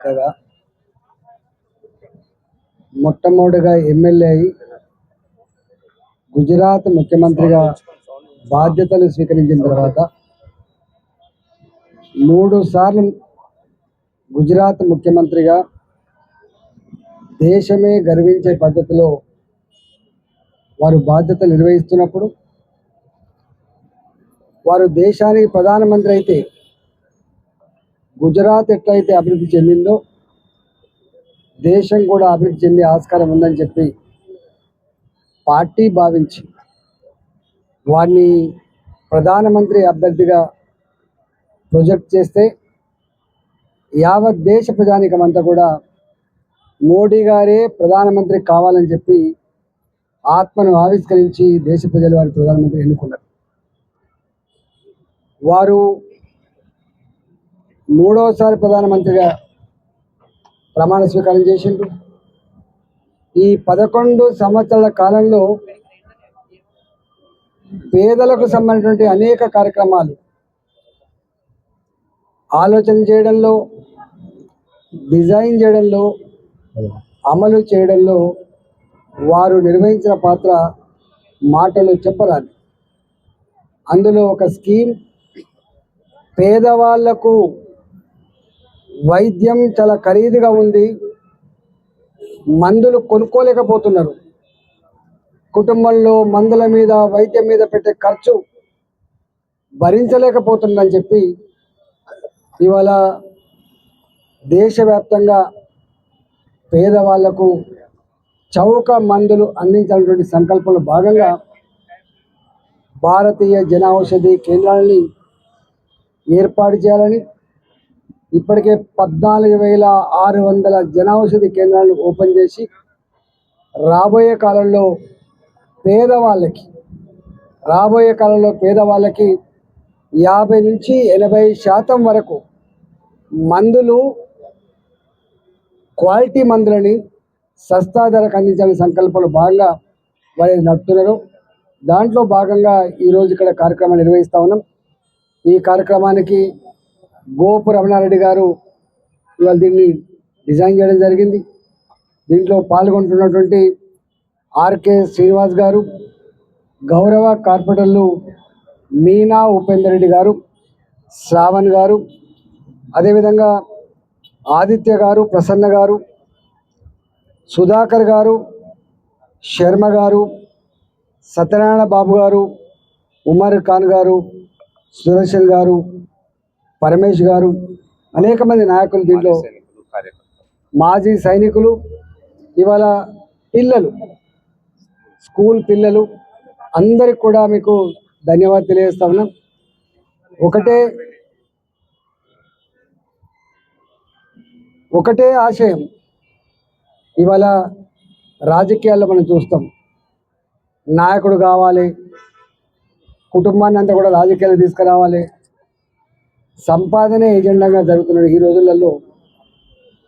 కదా? మొట్టమొదటిగా ఎమ్మెల్యే అయి గుజరాత్ ముఖ్యమంత్రిగా బాధ్యతలు స్వీకరించిన తర్వాత మూడు సార్లు గుజరాత్ ముఖ్యమంత్రిగా దేశమే గర్వించే పద్ధతిలో వారు బాధ్యతలు నిర్వహిస్తున్నప్పుడు వారు దేశానికి ప్రధానమంత్రి అయితే గుజరాత్ ఎట్లయితే అభివృద్ధి చెందిందో దేశం కూడా అభివృద్ధి చెందే ఆస్కారం ఉందని చెప్పి పార్టీ భావించి వారిని ప్రధానమంత్రి అభ్యర్థిగా ప్రొజెక్ట్ చేస్తే యావత్ దేశ ప్రజానికం అంతా కూడా మోడీ గారే ప్రధానమంత్రి కావాలని చెప్పి ఆత్మను ఆవిష్కరించి దేశ ప్రజలు వారి ప్రధానమంత్రి ఎన్నుకున్నారు. వారు మూడవసారి ప్రధానమంత్రిగా ప్రమాణ స్వీకారం చేసిండ్రు. ఈ పదకొండు సంవత్సరాల కాలంలో పేదలకు సంబంధించినటువంటి అనేక కార్యక్రమాలు ఆలోచన చేయడంలో డిజైన్ చేయడంలో అమలు చేయడంలో వారు నిర్వహించిన పాత్ర మాటలు చెప్పరాదు. అందులో ఒక స్కీమ్ పేదవాళ్ళకు వైద్యం చాలా ఖరీదుగా ఉంది. మందులు కొనుక్కోలేకపోతున్నారు. కుటుంబంలో మందుల మీద వైద్యం మీద పెట్టే ఖర్చు భరించలేకపోతుందని చెప్పి ఇవాళ దేశవ్యాప్తంగా పేదవాళ్ళకు చౌక మందులు అందించాలన్నటువంటి సంకల్పంలో భాగంగా భారతీయ జన ఔషధి కేంద్రాలని ఏర్పాటు చేయాలని ఇప్పటికే పద్నాలుగు వేల ఆరు వందల జనౌషధి కేంద్రాలను ఓపెన్ చేసి రాబోయే కాలంలో పేదవాళ్ళకి రాబోయే కాలంలో పేదవాళ్ళకి యాభై నుంచి ఎనభై శాతం వరకు మందులు క్వాలిటీ మందులని సస్తా ధరకు అందించాలని సంకల్పంలో భాగంగా వారు నడుపుతున్నారు. దాంట్లో భాగంగా ఈరోజు ఇక్కడ కార్యక్రమాన్ని నిర్వహిస్తా ఉన్నాం. ఈ కార్యక్రమానికి గోపు రమణారెడ్డి గారు ఇవాళ దీన్ని డిజైన్ చేయడం జరిగింది. దీంట్లో పాల్గొంటున్నటువంటి ఆర్కే శ్రీనివాస్ గారు గౌరవ కార్పొరేటర్లు మీనా ఉపేందర్ రెడ్డి గారు శ్రావణ్ గారు అదేవిధంగా ఆదిత్య గారు ప్రసన్న గారు సుధాకర్ గారు శర్మ గారు సత్యనారాయణ బాబు గారు ఉమర్ ఖాన్ గారు సుదర్శన్ గారు పరమేష్ గారు అనేక మంది నాయకులు దీంట్లో మాజీ సైనికులు ఇవాళ పిల్లలు స్కూల్ పిల్లలు అందరికి కూడా మీకు ధన్యవాదాలు తెలియజేస్తా ఉన్నాం. ఒకటే ఒకటే ఆశయం ఇవాళ రాజకీయాల్లో మనం చూస్తాం. నాయకుడు కావాలి కుటుంబాన్ని అంతా కూడా రాజకీయాలు తీసుకురావాలి సంపాదన ఎజెండాగా జరుగుతున్న ఈ రోజులలో.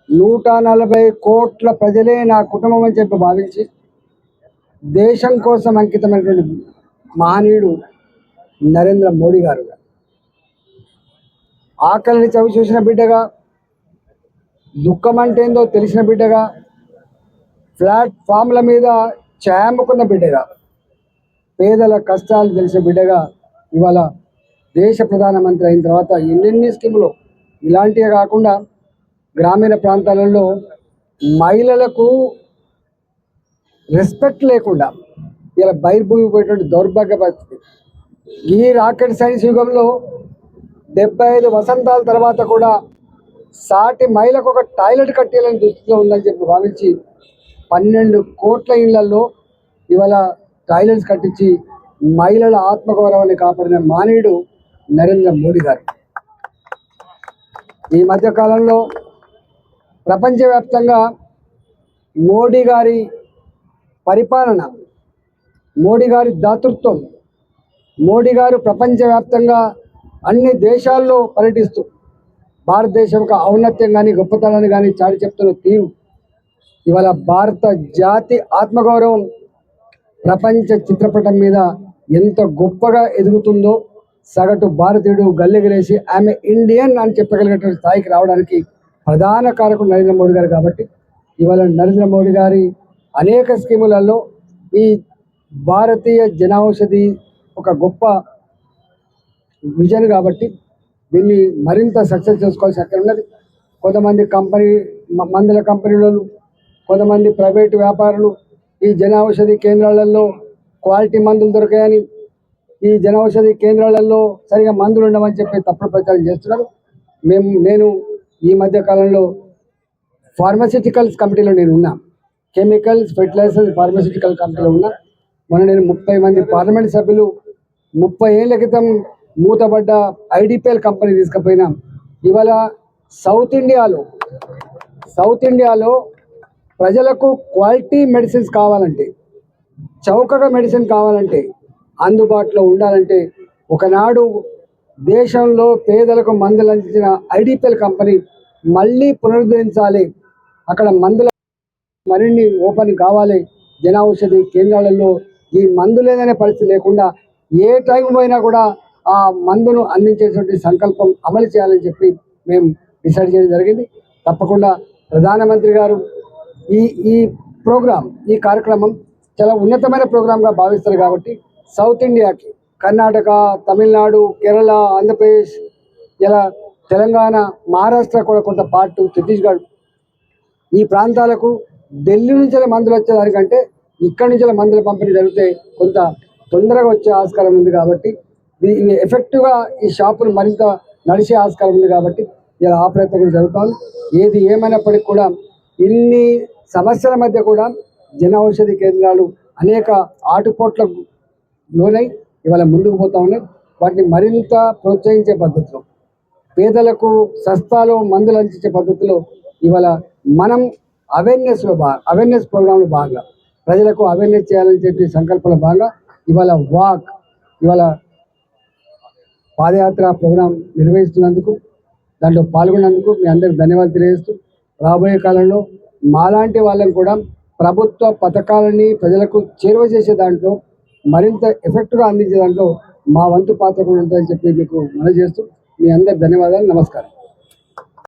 నూట నలభై కోట్ల ప్రజలే నా కుటుంబం అని చెప్పి భావించి దేశం కోసం అంకితమైనటువంటి మహనీయుడు నరేంద్ర మోడీ గారు. ఆకలిని చవి చూసిన బిడ్డగా దుఃఖం అంటే ఏందో తెలిసిన బిడ్డగా ప్లాట్ఫామ్ల మీద చేముకున్న బిడ్డగా పేదల కష్టాలు తెలిసిన బిడ్డగా ఇవాళ దేశ ప్రధానమంత్రి అయిన తర్వాత ఎన్నెన్ని స్కీములు? ఇలాంటివే కాకుండా గ్రామీణ ప్రాంతాలలో మహిళలకు రెస్పెక్ట్ లేకుండా ఇలా బయలుపోయిపోయేటువంటి దౌర్భాగ్య పరిస్థితి. ఈ రాకెట్ సైన్స్ యుగంలో డెబ్బై ఐదు వసంతాల తర్వాత కూడా సాటి మహిళకు ఒక టాయిలెట్ కట్టేయాలని దృష్టిలో ఉందని చెప్పి భావించి పన్నెండు కోట్ల ఇళ్ళలో ఇవాళ టాయిలెట్స్ కట్టించి మహిళల ఆత్మగౌరవాన్ని కాపాడిన మానవుడు నరేంద్ర మోడీ గారు. ఈ మధ్య కాలంలో ప్రపంచవ్యాప్తంగా మోడీ గారి పరిపాలన మోడీ గారి దాతృత్వం మోడీ గారు ప్రపంచవ్యాప్తంగా అన్ని దేశాల్లో పర్యటిస్తూ భారతదేశం యొక్క ఔన్నత్యం కానీ గొప్పతనాన్ని కానీ చాటి చెప్తున్న తీరు. ఇవాళ భారత జాతి ఆత్మగౌరవం ప్రపంచ చిత్రపటం మీద ఎంత గొప్పగా ఎదుగుతుందో సగటు భారతీయుడు గల్లెగిరేసి ఆమె ఇండియన్ అని చెప్పగలిగేటువంటి స్థాయికి రావడానికి ప్రధాన కారకుడు నరేంద్ర మోడీ గారు కాబట్టి ఇవాళ నరేంద్ర మోడీ గారి అనేక స్కీములలో ఈ భారతీయ జనౌషధి ఒక గొప్ప విజన్ కాబట్టి దీన్ని మరింత సక్సెస్ చేసుకోవాల్సి అక్కడ ఉన్నది. కొంతమంది కంపెనీ మ- మందుల కంపెనీలు కొంతమంది ప్రైవేటు వ్యాపారులు ఈ జన ఔషధి కేంద్రాలలో క్వాలిటీ మందులు దొరికాయని ఈ జనౌషధి కేంద్రాలలో సరిగా మందులు ఉండవని చెప్పి తప్పుడు ప్రచారం చేస్తున్నారు. మేము నేను ఈ మధ్య కాలంలో ఫార్మసిటికల్స్ కమిటీలో నేను ఉన్నా. కెమికల్స్ ఫెర్టిలైజర్స్ ఫార్మసిటికల్ కమిటీలో ఉన్నా. మొన్న నేను ముప్పై మంది పార్లమెంట్ సభ్యులు ముప్పై ఏళ్ళ క్రితం మూతబడ్డ ఐడిపిఎల్ కంపెనీ తీసుకుపోయినా. ఇవాళ సౌత్ ఇండియాలో సౌత్ ఇండియాలో ప్రజలకు క్వాలిటీ మెడిసిన్స్ కావాలంటే చౌకగా మెడిసిన్ కావాలంటే అందుబాటులో ఉండాలంటే ఒకనాడు దేశంలో పేదలకు మందులు అందించిన ఐడిపిఎల్ కంపెనీ మళ్ళీ పునరుద్ధరించాలి. అక్కడ మందుల మరిన్ని ఓపెన్ కావాలి. జన ఔషధి కేంద్రాలలో ఈ మందు లేదనే పరిస్థితి లేకుండా ఏ టైం పోయినా కూడా ఆ మందును అందించేటువంటి సంకల్పం అమలు చేయాలని చెప్పి మేము డిసైడ్ చేయడం జరిగింది. తప్పకుండా ప్రధానమంత్రి గారు ఈ ఈ ప్రోగ్రాం ఈ కార్యక్రమం చాలా ఉన్నతమైన ప్రోగ్రాంగా భావిస్తారు కాబట్టి సౌత్ ఇండియాకి కర్ణాటక తమిళనాడు కేరళ ఆంధ్రప్రదేశ్ ఇలా తెలంగాణ మహారాష్ట్ర కూడా కొంత పార్ట్ ఛత్తీస్గఢ్. ఈ ప్రాంతాలకు ఢిల్లీ నుంచి మందులు వచ్చేదానికంటే ఇక్కడి నుంచి మందుల పంపిణీ జరిగితే కొంత తొందరగా వచ్చే ఆస్కారం ఉంది కాబట్టి దీన్ని ఎఫెక్టివ్గా ఈ షాపులు మరింత నడిచే ఆస్కారం ఉంది కాబట్టి ఇలా ఆ ప్రయత్నం కూడా జరుగుతోంది. ఏది ఏమైనప్పటికీ కూడా ఇన్ని సమస్యల మధ్య కూడా జన ఔషధి కేంద్రాలు అనేక ఆటుపోట్లకు లోనై ఇవాళ ముందుకు పోతా ఉన్నాయి వాటిని మరింత ప్రోత్సహించే పద్ధతిలో పేదలకు సస్తాలో మందులు అందించే పద్ధతిలో ఇవాళ మనం అవేర్నెస్లో బాగా అవేర్నెస్ ప్రోగ్రాంలో భాగంగా ప్రజలకు అవేర్నెస్ చేయాలని చెప్పి సంకల్పంలో భాగంగా ఇవాళ వాక్ ఇవాళ పాదయాత్ర ప్రోగ్రాం నిర్వహిస్తున్నందుకు దాంట్లో పాల్గొన్నందుకు మీ అందరికి ధన్యవాదాలు తెలియజేస్తూ రాబోయే కాలంలో మాలాంటి వాళ్ళని కూడా ప్రభుత్వ పథకాలని ప్రజలకు చేరువ చేసే దాంట్లో మరింత ఎఫెక్ట్గా అందించే దాంట్లో మా వంతు పాత్ర కూడా ఉంటుందని చెప్పి మీకు మనం చేస్తూ మీ అందరి ధన్యవాదాలు. నమస్కారం.